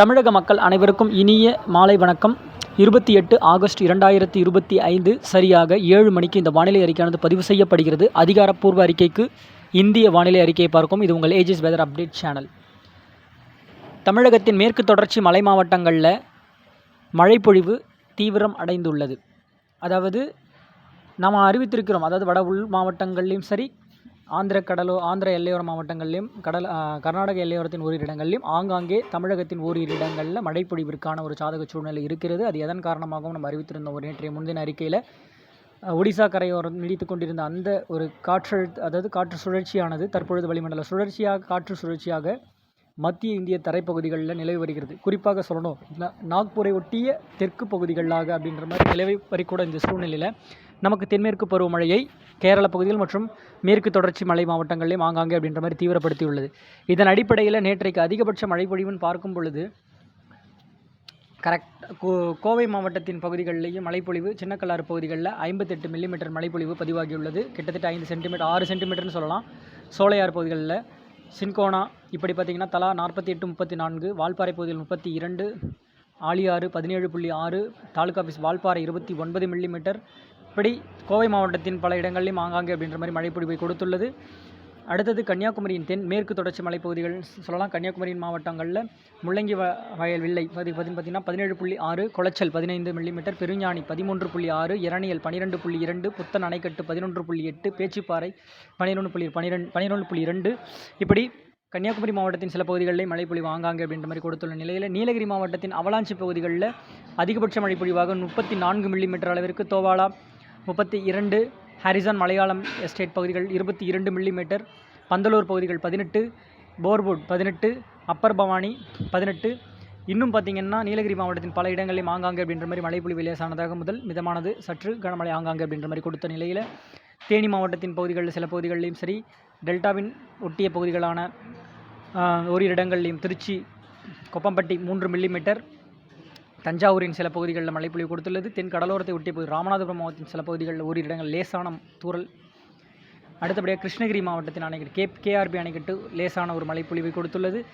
தமிழக மக்கள் அனைவருக்கும் இனிய மாலை வணக்கம். இருபத்தி எட்டு ஆகஸ்ட் இரண்டாயிரத்தி இருபத்தி ஐந்து சரியாக ஏழு மணிக்கு இந்த வானிலை அறிக்கையானது பதிவு செய்யப்படுகிறது. அதிகாரப்பூர்வ அறிக்கைக்கு இந்திய வானிலை அறிக்கையை பார்க்கும் இது உங்கள் ஏஜிஸ் வெதர் அப்டேட் சேனல் தமிழகத்தின் மேற்கு தொடர்ச்சி மலை மாவட்டங்களில் மழைப்பொழிவு தீவிரம் அடைந்துள்ளது. அதாவது நாம் அறிவித்திருக்கிறோம். அதாவது வட உள் மாவட்டங்கள்லேயும் சரி ஆந்திர கடலோ ஆந்திர எல்லையோர மாவட்டங்களிலும் கடல் கர்நாடக எல்லையோரத்தின் ஓரிரு இடங்கள்லையும் ஆங்காங்கே தமிழகத்தின் ஓரிரு இடங்களில் மழைப்பொழிவிற்கான ஒரு சாதக சூழ்நிலை இருக்கிறது. அது எதன் காரணமாகவும் நம்ம அறிவித்திருந்தோம் ஒரு நேற்றைய முன்தின அறிக்கையில் ஒடிசா கரையோரம் நீடித்து கொண்டிருந்த அந்த ஒரு காற்றழு அதாவது காற்று சுழற்சியானது தற்பொழுது வளிமண்டல சுழற்சியாக காற்று சுழற்சியாக மத்திய இந்திய தரைப்பகுதிகளில் நிலவி வருகிறது. குறிப்பாக சொல்லணும் நாக்பூரை ஒட்டிய தெற்கு பகுதிகளாக அப்படின்ற மாதிரி நிலவி வரைக்கூட இந்த சூழ்நிலையில் நமக்கு தென்மேற்கு பருவமழையை கேரள பகுதிகள் மற்றும் மேற்கு தொடர்ச்சி மலை மாவட்டங்களிலும் ஆங்காங்கே அப்படின்ற மாதிரி தீவிரப்படுத்தியுள்ளது. இதன் அடிப்படையில் நேற்றைக்கு அதிகபட்ச மழைப்பொழிவுன்னு பார்க்கும் பொழுது கரெக்ட் கோ கோவை மாவட்டத்தின் பகுதிகளிலேயும் மழைப்பொழிவு சின்னக்கல்லாறு பகுதிகளில் ஐம்பத்தெட்டு மில்லிமீட்டர் மழைப்பொழிவு பதிவாகியுள்ளது. கிட்டத்தட்ட ஐந்து சென்டிமீட்டர் ஆறு சென்டிமீட்டர்னு சொல்லலாம். சோலையார் பகுதிகளில் சின்கோனா இப்படி பார்த்தீங்கன்னா தலா நாற்பத்தி எட்டு முப்பத்தி நான்கு வால்பாறை பகுதியில் முப்பத்தி இரண்டு ஆலியாறு பதினேழு புள்ளி ஆறு தாலுகா ஆஃபீஸ் வால்பாறை இருபத்தி ஒன்பது மில்லிமீட்டர் இப்படி கோவை மாவட்டத்தின் பல இடங்களிலும் ஆங்காங்கே அப்படின்ற மாதிரி மழைப்பொழிவை கொடுத்துள்ளது. அடுத்தது கன்னியாகுமரியின் தென் மேற்கு தொடர்ச்சி மலைப்பகுதிகள். சொல்லலாம் கன்னியாகுமரியின் மாவட்டங்களில் முள்ளங்கி வ வயல் வில்லை பதி பார்த்திங்கன்னா பதினேழு புள்ளி ஆறு குளச்சல் பதினைந்து மில்லிமீட்டர் பெருஞானி பதிமூன்று புள்ளி ஆறு இரணியல் பன்னிரெண்டு புள்ளி இரண்டு புத்தன் அணைக்கட்டு பதினொன்று புள்ளி எட்டு பேச்சிப்பாறை பன்னிரெண்டு புள்ளி பன்னிரெண்டு பன்னிரெண்டு புள்ளி இரண்டு. இப்படி கன்னியாகுமரி மாவட்டத்தின் சில பகுதிகளில் மழைப்பொழிவு ஆங்காங்கே அப்படின்ற மாதிரி கொடுத்துள்ள நிலையில் நீலகிரி மாவட்டத்தின் அவலாஞ்சி பகுதிகளில் அதிகபட்ச மழைப்பொழிவாக முப்பத்தி நான்கு மில்லிமீட்டர் அளவிற்கு தோவாலா முப்பத்தி இரண்டு ஹாரிசான் மலையாளம் எஸ்டேட் பகுதிகள் இருபத்தி இரண்டு மில்லிமீட்டர் பந்தலூர் பகுதிகள் பதினெட்டு போர்வுட் பதினெட்டு அப்பர் பவானி பதினெட்டு. இன்னும் பார்த்தீங்கன்னா நீலகிரி மாவட்டத்தின் பல இடங்களிலும் ஆங்காங்கே அப்படின்ற மாதிரி மழைப்பொழிவு லேசானதாக முதல் மிதமானது. சற்று கனமழை ஆங்காங்கே அப்படின்ற மாதிரி கொடுத்த நிலையில் தேனி மாவட்டத்தின் பகுதிகளில் சில பகுதிகளிலும் சரி டெல்டாவின் ஒட்டிய பகுதிகளான ஓரிரு இடங்கள்லையும் திருச்சி கொப்பம்பட்டி மூன்று மில்லிமீட்டர் தஞ்சாவூரின் சில பகுதிகளில் மழைப்பொழிவு கொடுத்துள்ளது. தென் கடலோரத்தை ஒட்டிய பகுதி ராமநாதபுரம் மாவட்டத்தின் சில பகுதிகளில் ஓரிரு இடங்கள் லேசான தூரல் அடுத்தபடியாக கிருஷ்ணகிரி மாவட்டத்தின் அணைக்கட்டு கே கேஆர்பி அணைக்கட்டு லேசான ஒரு மழைப்பொழிவை கொடுத்துள்ளது.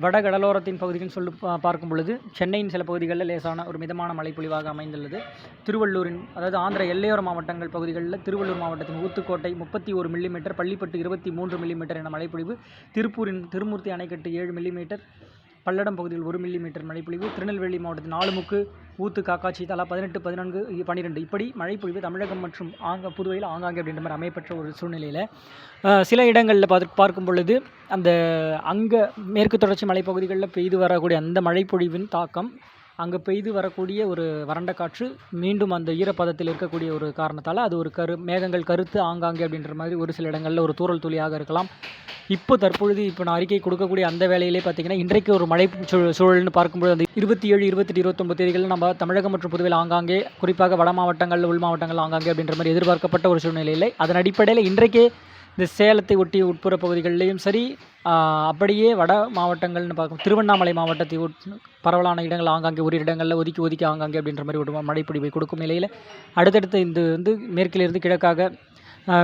வட கடலோரத்தின் பகுதிகள் சொல்லு பா- பார்க்கும் பொழுது சென்னையின் சில பகுதிகளில் லேசான ஒரு மிதமான மழைப்பொழிவாக அமைந்துள்ளது. திருவள்ளூரின் அதாவது ஆந்திர எல்லையோர மாவட்டங்கள் பகுதிகளில் திருவள்ளூர் மாவட்டத்தின் ஊத்துக்கோட்டை முப்பத்தி ஒரு மில்லிமீட்டர் பள்ளிப்பட்டு இருபத்தி மூன்று மில்லிமீட்டர் என மழைப்பொழிவு. திருப்பூரின் திருமூர்த்தி அணைக்கட்டு ஏழு மில்லிமீட்டர் பல்லடம் பகுதியில் ஒரு மில்லிமீட்டர் மழைப்பொழிவு. திருநெல்வேலி மாவட்டத்தில் நாலுமுக்கு ஊத்து காக்காட்சி தலா பதினெட்டு பதினான்கு பன்னிரெண்டு. இப்படி மழைப்பொழிவு தமிழகம் மற்றும் ஆங்க புதுவையில் ஆங்காங்கே அப்படின்ற மாதிரி அமையப்பெற்ற ஒரு சூழ்நிலையில் சில இடங்களில் பார்த்து பார்க்கும் பொழுது அந்த அங்கே மேற்கு தொடர்ச்சி மலைப்பகுதிகளில் பெய்து வரக்கூடிய அந்த மழைப்பொழிவின் தாக்கம் அங்கே பெய்து வரக்கூடிய ஒரு வறண்ட காற்று மீண்டும் அந்த ஈரப்பதத்தில் இருக்கக்கூடிய ஒரு காரணத்தால் அது ஒரு கரு மேகங்கள் கருத்து ஆங்காங்கே அப்படின்ற மாதிரி ஒரு சில இடங்களில் ஒரு தூறல் துளியாக இருக்கலாம். இப்போ தற்பொழுது இப்போ நான் அறிக்கை கொடுக்கக்கூடிய அந்த வேலையிலே பார்த்தீங்கன்னா இன்றைக்கு ஒரு மழை சூழல்னு பார்க்கும்போது அந்த இருபத்தி ஏழு இருபத்தெட்டு இருபத்தொம்பது தேதிகளில் நம்ம தமிழகம் மற்றும் புதுவையில் ஆங்காங்கே குறிப்பாக வட மாவட்டங்கள் உள் மாவட்டங்கள் ஆங்காங்கே அப்படின்ற மாதிரி எதிர்பார்க்கப்பட்ட ஒரு சூழ்நிலையில் அதன் அடிப்படையில் இன்றைக்கே இந்த சேலத்தை ஒட்டிய உட்புற பகுதிகளிலையும் சரி அப்படியே வட மாவட்டங்கள்னு பார்க்கும் திருவண்ணாமலை மாவட்டத்தை ஒட் பரவலான இடங்கள் ஆங்காங்கே ஒரு இடங்களில் ஒதுக்கி ஒதுக்கி ஆங்காங்கே அப்படின்ற மாதிரி ஒரு மழைப்பிடிவை கொடுக்கும் நிலையில் அடுத்தடுத்து இந்த வந்து மேற்கிலிருந்து கிழக்காக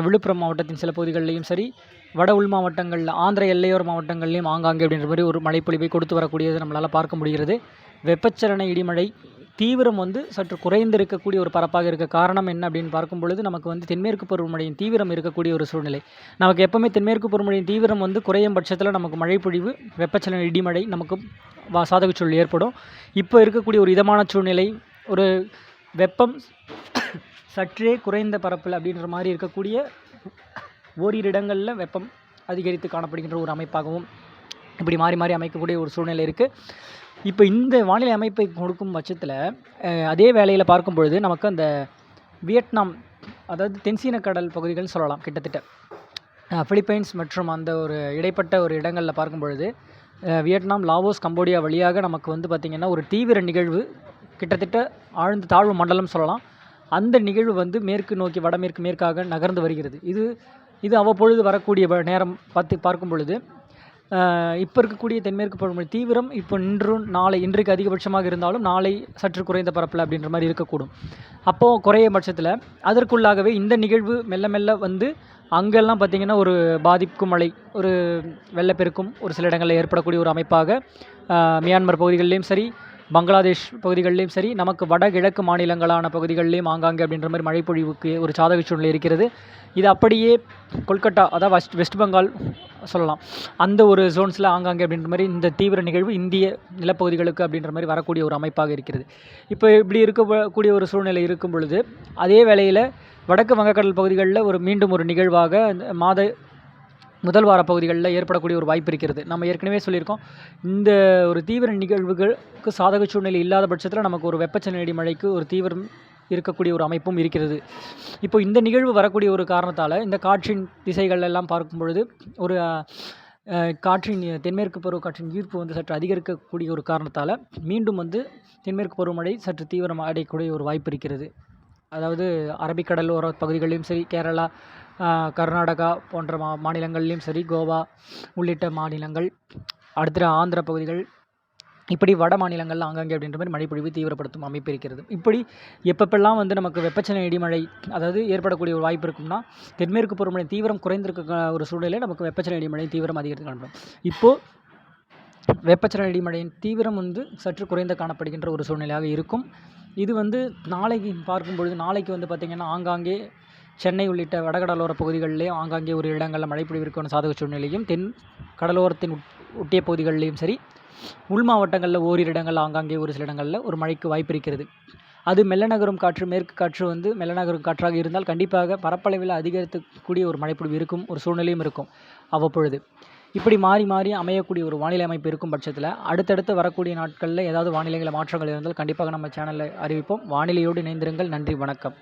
விழுப்புரம் மாவட்டத்தின் சில பகுதிகளிலையும் சரி வட உள் மாவட்டங்களில் ஆந்திர எல்லையோர மாவட்டங்கள்லையும் ஆங்காங்கே அப்படின்ற மாதிரி ஒரு மழைப்பொழிவை கொடுத்து வரக்கூடியது நம்மளால் பார்க்க முடிகிறது. வெப்பச்சலன இடிமழை தீவிரம் வந்து சற்று குறைந்து இருக்கக்கூடிய ஒரு பரப்பாக இருக்க காரணம் என்ன அப்படின்னு பார்க்கும் பொழுது நமக்கு வந்து தென்மேற்கு பருவமழையின் தீவிரம் இருக்கக்கூடிய ஒரு சூழ்நிலை. நமக்கு எப்பவுமே தென்மேற்கு பருவமழையின் தீவிரம் வந்து குறையும் பட்சத்தில் நமக்கு மழைப்பொழிவு வெப்பச்சலன இடிமழை நமக்கு வா சாதக சூழல் ஏற்படும். இப்போ இருக்கக்கூடிய ஒரு இதமான சூழ்நிலை ஒரு வெப்பம் சற்றே குறைந்த பரப்பில் அப்படின்ற மாதிரி இருக்கக்கூடிய ஓரிரு இடங்களில் வெப்பம் அதிகரித்து காணப்படுகின்ற ஒரு அமைப்பாகவும் இப்படி மாறி மாறி அமைக்கக்கூடிய ஒரு சூழ்நிலை இருக்குது இப்போ இந்த வானிலை அமைப்பை கொடுக்கும் பட்சத்தில் அதே வேளையில் பார்க்கும் பொழுது நமக்கு அந்த வியட்நாம் அதாவது தென்சீன கடல் பகுதிகள்னு சொல்லலாம் கிட்டத்தட்ட. ஃபிலிப்பைன்ஸ் பிலிப்பைன்ஸ் மற்றும் அந்த ஒரு இடைப்பட்ட ஒரு இடங்களில் பார்க்கும் பொழுது வியட்நாம் லாவோஸ் கம்போடியா வழியாக நமக்கு வந்து பார்த்திங்கன்னா ஒரு தீவிர நிகழ்வு கிட்டத்தட்ட ஆழ்ந்த தாழ்வு மண்டலம் சொல்லலாம். அந்த நிகழ்வு வந்து மேற்கு நோக்கி வடமேற்கு மேற்காக நகர்ந்து வருகிறது. இது இது அவ்வப்பொழுது வரக்கூடிய வ- நேரம் பார்த்து பார்க்கும் பொழுது இப்போ இருக்கக்கூடிய தென்மேற்கு பருவமழை தீவிரம் இப்போ இன்றும் நாளை இன்றைக்கு அதிகபட்சமாக இருந்தாலும் நாளை சற்று குறைந்த பரப்பில் அப்படின்ற மாதிரி இருக்கக்கூடும். அப்போது குறைய பட்சத்தில் அதற்குள்ளாகவே இந்த நிகழ்வு மெல்ல மெல்ல வந்து அங்கெல்லாம் பார்த்திங்கன்னா ஒரு பாதிக்கும் மழை ஒரு வெள்ளப்பெருக்கும் ஒரு சில இடங்களில் ஏற்படக்கூடிய ஒரு அமைப்பாக மியான்மர் பகுதிகளிலையும் சரி பங்களாதேஷ் பகுதிகளிலையும் சரி நமக்கு வடகிழக்கு மாநிலங்களான பகுதிகளிலையும் ஆங்காங்கே அப்படின்ற மாதிரி மழைப்பொழிவுக்கு ஒரு சாதக சூழ்நிலை இருக்கிறது. இது அப்படியே கொல்கட்டா அதாவது வெஸ்ட் வெஸ்ட் பெங்கால் சொல்லலாம். அந்த ஒரு ஜோன்ஸில் ஆங்காங்கே அப்படின்ற மாதிரி இந்த தீவிர நிகழ்வு இந்திய நிலப்பகுதிகளுக்கு அப்படின்ற மாதிரி வரக்கூடிய ஒரு அமைப்பாக இருக்கிறது. இப்போ இப்படி இருக்கக்கூடிய ஒரு சூழ்நிலை இருக்கும் பொழுது அதே வேளையில் வடக்கு வங்கக்கடல் பகுதிகளில் ஒரு மீண்டும் ஒரு நிகழ்வாக இந்த மாத முதல் வார பகுதிகளில் ஏற்படக்கூடிய ஒரு வாய்ப்பு இருக்கிறது. நம்ம ஏற்கனவே சொல்லியிருக்கோம் இந்த ஒரு தீவிர நிகழ்வுகளுக்கு சாதக சூழ்நிலை இல்லாத பட்சத்தில் நமக்கு ஒரு வெப்பச்சலனடி மழைக்கு ஒரு தீவிரம் இருக்கக்கூடிய ஒரு அமைப்பும் இருக்கிறது. இப்போ இந்த நிகழ்வு வரக்கூடிய ஒரு காரணத்தால் இந்த காற்றின் திசைகள் எல்லாம் பார்க்கும் பொழுது ஒரு காற்றின் தென்மேற்கு பருவ காற்றின் ஈர்ப்பு வந்து சற்று அதிகரிக்கக்கூடிய ஒரு காரணத்தால் மீண்டும் வந்து தென்மேற்கு பருவமழை சற்று தீவிரம் அடையக்கூடிய ஒரு வாய்ப்பு இருக்கிறது. அதாவது அரபிக்கடலோர பகுதிகளிலும் சரி கேரளா கர்நாடகா போன்ற மா மாநிலங்கள்லேயும் சரி கோவா உள்ளிட்ட மாநிலங்கள் அடுத்த ஆந்திர பகுதிகள் இப்படி வட மாநிலங்களில் ஆங்காங்கே அப்படின்ற மாதிரி மழைப்பொழிவு தீவிரப்படுத்தும் அமைப்பு இருக்கிறது. இப்படி எப்பப்பெல்லாம் வந்து நமக்கு வெப்பச்சலன இடிமழை அதாவது ஏற்படக்கூடிய ஒரு வாய்ப்பு இருக்கும்னா தென்மேற்கு பருவமழை தீவிரம் குறைந்திருக்க ஒரு சூழ்நிலையில் நமக்கு வெப்பச்சலன இடிமழை தீவிரம் அதிகரித்து காணப்படும். இப்போது வெப்பச்சலன இடிமழையின் தீவிரம் வந்து சற்று குறைந்து காணப்படுகின்ற ஒரு சூழ்நிலையாக இருக்கும். இது வந்து நாளைக்கு பார்க்கும் பொழுது நாளைக்கு வந்து பார்த்திங்கன்னா ஆங்காங்கே சென்னை உள்ளிட்ட வடகடலோர பகுதிகளிலே ஆங்காங்கே ஒரு இடங்களில் மழைப்பொழிவிற்கான சாதக சூழ்நிலையும் தென் கடலோரத்தின் ஒட்டிய பகுதிகளிலையும் சரி உள் மாவட்டங்களில் ஓரிரு இடங்கள் ஆங்காங்கே ஒரு சில இடங்களில் ஒரு மழைக்கு வாய்ப்பு இருக்கிறது. அது மெல்ல நகரும் காற்று மேற்கு காற்று வந்து மெல்ல நகரும் காற்றாக இருந்தால் கண்டிப்பாக பரப்பளவில் அதிகரிக்கக்கூடிய ஒரு மழைப்பொழிவு இருக்கும் ஒரு சூழ்நிலையும் இருக்கும் அவ்வப்பொழுது. இப்படி மாறி மாறி அமையக்கூடிய ஒரு வானிலை அமைப்பு இருக்கும் பட்சத்தில் அடுத்தடுத்து வரக்கூடிய நாட்களில் ஏதாவது வானிலைகளில் மாற்றங்கள் இருந்தால் கண்டிப்பாக நம்ம சேனலில் அறிவிப்போம். வானிலையோடு இணைந்திருங்கள். நன்றி வணக்கம்.